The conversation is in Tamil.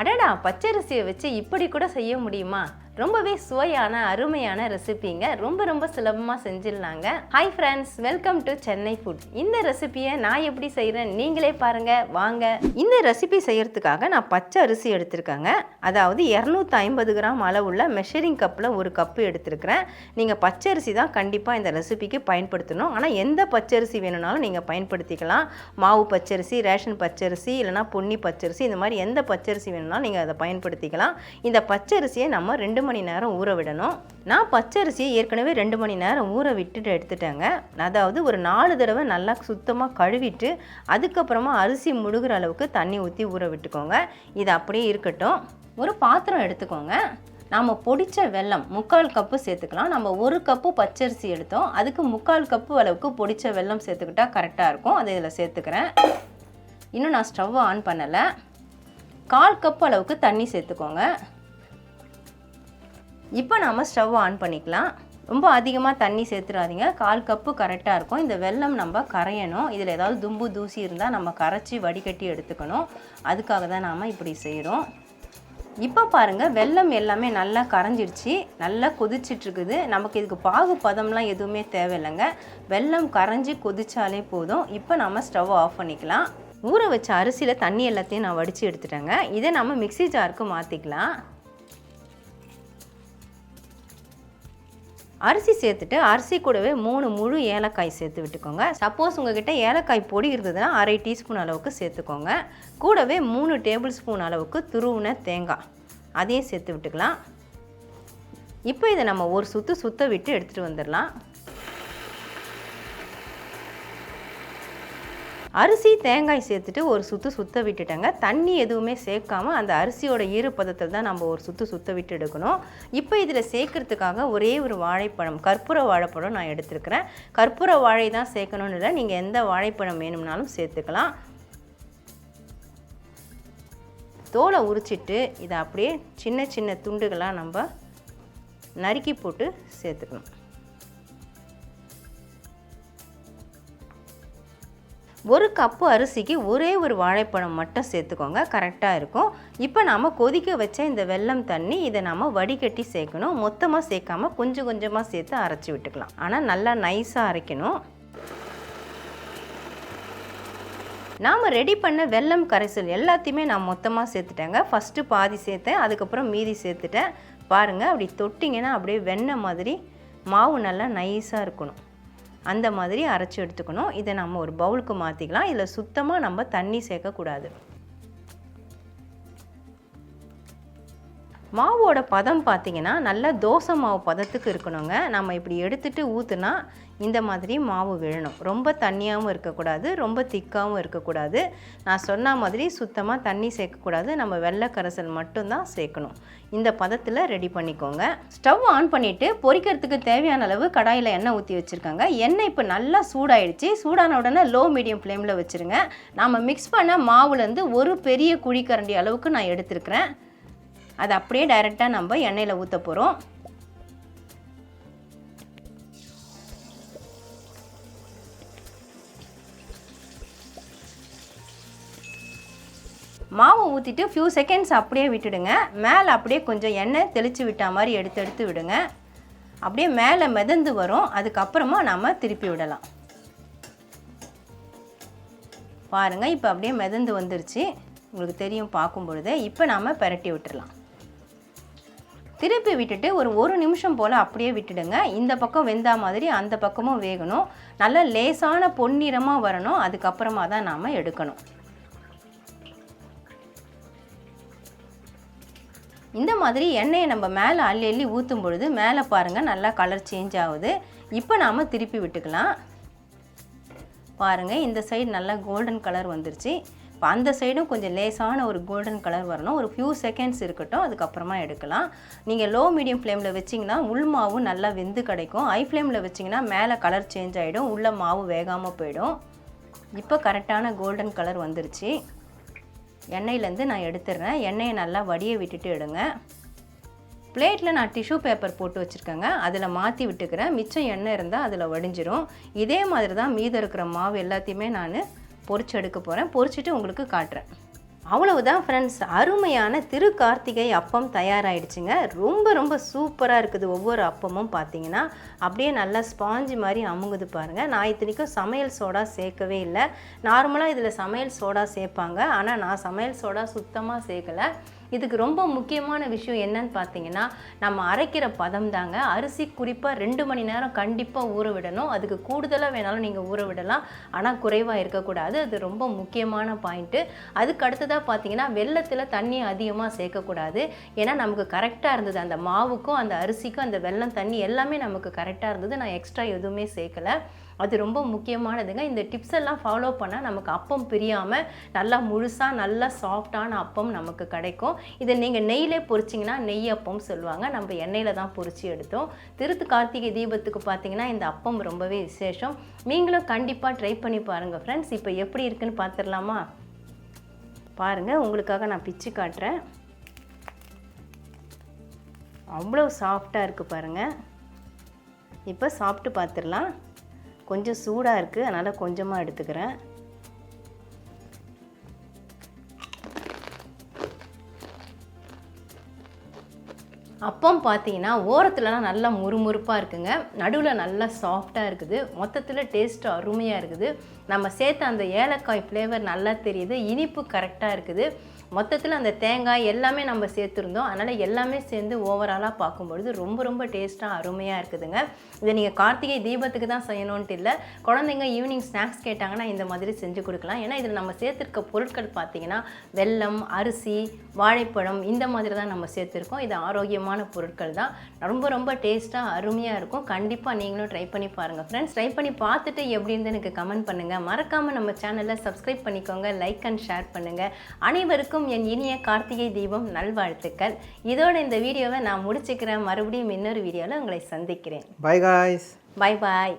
அடடா பச்சரிசியை வச்சு இப்படி கூட செய்ய முடியுமா? ரொம்பவே சுவையான அருமையான ரெசிபிங்க. ரொம்ப ரொம்ப சுலபமாக செஞ்சிடலாங்க. Hi friends welcome to Chennai food இந்த ரெசிபியை நான் எப்படி செய்கிறேன் நீங்களே பாருங்க. வாங்க. இந்த ரெசிபி செய்கிறதுக்காக நான் பச்சை அரிசி எடுத்திருக்கேங்க. அதாவது இரநூத்தி ஐம்பது கிராம் அளவுள்ள மெஷரிங் கப்பில் ஒரு கப்பு எடுத்திருக்கிறேன். நீங்கள் பச்சை அரிசி தான் கண்டிப்பாக இந்த ரெசிபிக்கு பயன்படுத்தணும். ஆனால் எந்த பச்சரிசி வேணும்னாலும் நீங்கள் பயன்படுத்திக்கலாம். மாவு பச்சரிசி ரேஷன் பச்சரிசி இல்லைனா பொன்னி பச்சரிசி இந்த மாதிரி எந்த பச்சரிசி வேணும்னாலும் நீங்கள் அதை பயன்படுத்திக்கலாம். இந்த பச்சரிசியை நம்ம ரெண்டு மணி நேரம் ஊற விடணும். நான் பச்சரிசியை ஏற்கனவே ரெண்டு மணி நேரம் ஊற விட்டுட்டு எடுத்துட்டேங்க. அதாவது ஒரு நாலு தடவை நல்லா சுத்தமாக கழுவிட்டு அதுக்கப்புறமா அரிசி முழுகிற அளவுக்கு தண்ணி ஊற்றி ஊற விட்டுக்கோங்க. இது அப்படியே இருக்கட்டும். ஒரு பாத்திரம் எடுத்துக்கோங்க. நாம் பொடித்த வெல்லம் முக்கால் கப்பு சேர்த்துக்கலாம். நம்ம ஒரு கப்பு பச்சரிசி எடுத்தோம். அதுக்கு முக்கால் கப்பு அளவுக்கு பொடித்த வெல்லம் சேர்த்துக்கிட்டா கரெக்டாக இருக்கும். அதை இதில் சேர்த்துக்கிறேன். இன்னும் நான் ஸ்டவ் ஆன் பண்ணலை. கால் கப் அளவுக்கு தண்ணி சேர்த்துக்கோங்க. இப்போ நாம் ஸ்டவ் ஆன் பண்ணிக்கலாம். ரொம்ப அதிகமாக தண்ணி சேர்த்துடாதீங்க கால் கப்பு கரெக்டாக இருக்கும். இந்த வெல்லம் நம்ம கரையணும். இதில் ஏதாவது தும்பு தூசி இருந்தால் நம்ம கரைச்சி வடிகட்டி எடுத்துக்கணும். அதுக்காக தான் நாம் இப்படி செய்கிறோம் இப்போ பாருங்கள் வெல்லம் எல்லாமே நல்லா கரைஞ்சிடுச்சு. நல்லா கொதிச்சிட்ருக்குது. நமக்கு இதுக்கு பாகு பதம்லாம் எதுவுமே தேவையில்லைங்க. வெல்லம் கரைஞ்சி கொதிச்சாலே போதும். இப்போ நம்ம ஸ்டவ் ஆஃப் பண்ணிக்கலாம். ஊற வச்ச அரிசியில் தண்ணி எல்லாத்தையும் நான் வடித்து எடுத்துட்டேங்க. இதை நம்ம மிக்ஸி ஜாருக்கு மாற்றிக்கலாம் அரிசி சேர்த்துட்டு அரிசி கூடவே மூணு முழு ஏலக்காய் சேர்த்து விட்டுக்கோங்க. சப்போஸ் உங்ககிட்ட ஏலக்காய் பொடி இருந்ததுன்னா அரை டீஸ்பூன் அளவுக்கு சேர்த்துக்கோங்க. கூடவே மூணு டேபிள் ஸ்பூன் அளவுக்கு துருவின தேங்காய். அதையும் சேர்த்து விட்டுக்கலாம். இப்போ இதை நம்ம ஒரு சுற்று சுத்த விட்டு எடுத்துகிட்டு வந்துடலாம். அரிசி தேங்காய் சேர்த்துட்டு ஒரு சுற்று சுத்த விட்டுட்டேங்க. தண்ணி எதுவுமே சேர்க்காம அந்த அரிசியோட ஈரப்பதத்தை தான் நம்ம ஒரு சுற்று சுத்த விட்டு எடுக்கணும். இப்போ இதில் சேர்க்கறதுக்காக ஒரே ஒரு வாழைப்பழம் கற்பூர வாழைப்பழம் நான் எடுத்திருக்கிறேன். கற்பூர வாழை தான் சேர்க்கணும்னு இல்லை நீங்கள் எந்த வாழைப்பழம் வேணும்னாலும் சேர்த்துக்கலாம். தோலை உரிச்சிட்டு இதை அப்படியே சின்ன சின்ன துண்டுகளாக நம்ம நறுக்கி போட்டு சேர்த்துக்கணும். ஒரு கப்பு அரிசிக்கு ஒரே ஒரு வாழைப்பழம் மட்டும் சேர்த்துக்கோங்க. கரெக்டாக இருக்கும். இப்போ நாம் கொதிக்க வச்ச இந்த வெல்லம் தண்ணி இதை நாம் வடிகட்டி சேர்க்கணும். மொத்தமாக சேர்க்காம கொஞ்சம் கொஞ்சமாக சேர்த்து அரைச்சி விட்டுக்கலாம். ஆனால் நல்லா நைஸாக அரைக்கணும். நாம் ரெடி பண்ண வெல்லம் கரைசல் எல்லாத்தையுமே நான் மொத்தமாக சேர்த்துட்டேங்க. ஃபஸ்ட்டு பாதி சேர்த்தேன். அதுக்கப்புறம் மீதி சேர்த்துட்டேன். பாருங்கள் அப்படி தொட்டிங்கன்னா அப்படியே வெண்ணெய் மாதிரி மாவு நல்லா நைஸாக இருக்கணும். அந்த மாதிரி அரைச்சி எடுத்துக்கணும். இதை நம்ம ஒரு பவுலுக்கு மாற்றிக்கலாம் இதில் சுத்தமாக நம்ம தண்ணி சேர்க்கக்கூடாது. மாவோட பதம் பார்த்திங்கன்னா நல்லா தோசை மாவு பதத்துக்கு இருக்கணுங்க. நம்ம இப்படி எடுத்துகிட்டு ஊற்றுனா இந்த மாதிரி மாவு விழணும். ரொம்ப தண்ணியாகவும் இருக்கக்கூடாது ரொம்ப திக்காகவும் இருக்கக்கூடாது. நான் சொன்ன மாதிரி சுத்தமாக தண்ணி சேர்க்கக்கூடாது. நம்ம வெள்ளை கரைசல் மட்டும்தான் சேர்க்கணும். இந்த பதத்தில் ரெடி பண்ணிக்கோங்க. ஸ்டவ் ஆன் பண்ணிவிட்டு பொரிக்கிறதுக்கு தேவையான அளவு கடாயில் எண்ணெய் ஊற்றி வச்சுருக்காங்க. எண்ணெய் இப்போ நல்லா சூடாயிடுச்சு. சூடான உடனே லோ மீடியம் ஃப்ளேமில் வச்சுருங்க. நாம் மிக்ஸ் பண்ண மாவுலேருந்து ஒரு பெரிய குழிக்கரண்டி அளவுக்கு நான் எடுத்துருக்கிறேன். அதை அப்படியே டைரெக்டாக நம்ம எண்ணெயில் ஊற்ற போகிறோம் மாவு ஊற்றிட்டு ஃபியூ செகண்ட்ஸ் அப்படியே விட்டுடுங்க. மேலே அப்படியே கொஞ்சம் எண்ணெய் தெளித்து விட்டா மாதிரி எடுத்து எடுத்து விடுங்க. அப்படியே மேலே மிதந்து வரும். அதுக்கப்புறமா நம்ம திருப்பி விடலாம். பாருங்கள் இப்போ அப்படியே மிதந்து வந்துருச்சு. உங்களுக்கு தெரியும் பார்க்கும் பொழுது. இப்போ நாம் பரட்டி விட்டுடலாம் திருப்பி விட்டுட்டு ஒரு ஒரு நிமிஷம் போல் அப்படியே விட்டுடுங்க. இந்த பக்கம் வெந்தா மாதிரி அந்த பக்கமும் வேகணும். நல்ல லேசான பொன்னிறமாக வரணும். அதுக்கப்புறமா தான் நாம் எடுக்கணும். இந்த மாதிரி எண்ணெயை நம்ம மேலே அள்ளி அள்ளி ஊற்றும் பொழுது மேலே பாருங்கள் நல்லா கலர் சேஞ்ச் ஆகுது. இப்போ நாம் திருப்பி விட்டுக்கலாம். பாருங்கள் இந்த சைடு நல்லா கோல்டன் கலர் வந்துருச்சு. இப்போ அந்த சைடும் கொஞ்சம் லேசான ஒரு கோல்டன் கலர் வரணும். ஒரு ஃபியூ செகண்ட்ஸ் இருக்கட்டும் அதுக்கப்புறமா எடுக்கலாம். நீங்கள் லோ மீடியம் ஃப்ளேமில் வச்சிங்கன்னா உள் மாவும் நல்லா வெந்து கிடைக்கும். ஹை ஃப்ளேமில் வச்சிங்கன்னா மேலே கலர் சேஞ்ச் ஆகிடும் உள்ள மாவு வேகாமல் போயிடும். இப்போ கரெக்டான கோல்டன் கலர் வந்துருச்சு. எண்ணெயிலேருந்து நான் எடுத்துடுறேன் எண்ணெயை நல்லா வடிய விட்டுட்டு எடுங்க. பிளேட்டில் நான் டிஷ்யூ பேப்பர் போட்டு வச்சுருக்கேங்க. அதில் மாற்றி விட்டுக்கிறேன். மிச்சம் எண்ணெய் இருந்தால் அதில் வடிஞ்சிரும். இதே மாதிரி தான் மீதம் இருக்கிற மாவு எல்லாத்தையுமே நான் பொறிச்சு எடுக்க போகிறேன் பொரிச்சிட்டு உங்களுக்கு காட்டுறேன். அவ்வளவுதான் ஃப்ரெண்ட்ஸ் அருமையான திரு கார்த்திகை அப்பம் தயாராகிடுச்சுங்க ரொம்ப ரொம்ப சூப்பராக இருக்குது ஒவ்வொரு அப்பமும் பார்த்தீங்கன்னா அப்படியே நல்லா ஸ்பாஞ்சு மாதிரி அமுங்குது பாருங்கள் நான் இத்தனைக்கும் சமையல் சோடா சேர்க்கவே இல்லை. நார்மலாக இதில் சமையல் சோடா சேர்ப்பாங்க. ஆனால் நான் சமையல் சோடா சுத்தமாக சேர்க்கலை. இதுக்கு ரொம்ப முக்கியமான விஷயம் என்னன்னு பார்த்தீங்கன்னா நம்ம அரைக்கிற பதம் தாங்க. அரிசி குறிப்பாக ரெண்டு மணி நேரம் கண்டிப்பாக ஊற விடணும். அதுக்கு கூடுதலாக வேணாலும் நீங்கள் ஊற விடலாம். ஆனால் குறைவாக இருக்கக்கூடாது. அது ரொம்ப முக்கியமான பாயிண்ட்டு அதுக்கு அடுத்ததாக பார்த்தீங்கன்னா வெள்ளத்தில் தண்ணி அதிகமாக சேர்க்கக்கூடாது. ஏன்னா நமக்கு கரெக்டாக இருந்தது அந்த மாவுக்கும் அந்த அரிசிக்கும் அந்த வெள்ளம் தண்ணி எல்லாமே நமக்கு கரெக்டாக இருந்தது. நான் எக்ஸ்ட்ரா எதுவுமே சேர்க்கலை. அது ரொம்ப முக்கியமானதுங்க. இந்த டிப்ஸ் எல்லாம் ஃபாலோ பண்ணால் நமக்கு அப்பம் பிரியாமல் நல்லா முழுசாக நல்லா சாஃப்டான அப்பம் நமக்கு கிடைக்கும். இதை நீங்கள் நெய்யிலே பொரிச்சிங்கன்னா நெய் அப்பம் சொல்லுவாங்க. நம்ம எண்ணெயில் தான் பொறிச்சு எடுத்தோம். திருத்து கார்த்திகை தீபத்துக்கு பார்த்தீங்கன்னா இந்த அப்பம் ரொம்பவே விசேஷம். நீங்களும் கண்டிப்பாக ட்ரை பண்ணி பாருங்கள் ஃப்ரெண்ட்ஸ் இப்போ எப்படி இருக்குன்னு பார்த்துடலாமா பாருங்கள் உங்களுக்காக நான் பிச்சு காட்டுறேன். அவ்வளோ சாஃப்டாக இருக்குது பாருங்கள் இப்போ சாப்பிட்டு பார்த்துடலாம் கொஞ்சம் சூடாக இருக்குது அதனால் கொஞ்சமாக எடுத்துக்கிறேன். அப்பம் பார்த்தீங்கன்னா ஓரத்துலலாம் நல்லா முறுமுறுப்பாக இருக்குங்க. நடுவில் நல்லா சாஃப்டாக இருக்குது. மொத்தத்தில் டேஸ்ட் அருமையாக இருக்குது. நம்ம சேர்த்த அந்த ஏலக்காய் ஃப்ளேவர் நல்லா தெரியுது. இனிப்பு கரெக்டாக இருக்குது. மொத்தத்தில் அந்த தேங்காய் எல்லாமே நம்ம சேர்த்துருந்தோம். அதனால் எல்லாமே சேர்ந்து ஓவராலாக பார்க்கும்பொழுது ரொம்ப ரொம்ப டேஸ்ட்டாக அருமையாக இருக்குதுங்க. இதை நீங்கள் கார்த்திகை தீபத்துக்கு தான் செய்யணுன்ட்டு இல்லை குழந்தைங்க ஈவினிங் ஸ்நாக்ஸ் கேட்டாங்கன்னா இந்த மாதிரி செஞ்சு கொடுக்கலாம். ஏன்னா இதில் நம்ம சேர்த்துருக்க பொருட்கள் பார்த்தீங்கன்னா வெல்லம் அரிசி வாழைப்பழம் இந்த மாதிரி தான் நம்ம சேர்த்துருக்கோம். இது ஆரோக்கியமாக ஆரோக்கியமான பொருட்கள் தான். ரொம்ப ரொம்ப டேஸ்ட்டாக அருமையாக இருக்கும். கண்டிப்பாக நீங்களும் ட்ரை பண்ணி பாருங்கள் ஃப்ரெண்ட்ஸ் ட்ரை பண்ணி பார்த்துட்டு எப்படி இருந்து எனக்கு கமெண்ட் பண்ணுங்கள் மறக்காமல் நம்ம சேனலில் சப்ஸ்கிரைப் பண்ணிக்கோங்க. லைக் அண்ட் ஷேர் பண்ணுங்கள் அனைவருக்கும் என் இனிய கார்த்திகை தீபம் நல்வாழ்த்துக்கள். இதோட இந்த வீடியோவை நான் முடிச்சுக்கிறேன். மறுபடியும் இன்னொரு வீடியோவில் உங்களை சந்திக்கிறேன். Bye guys. Bye bye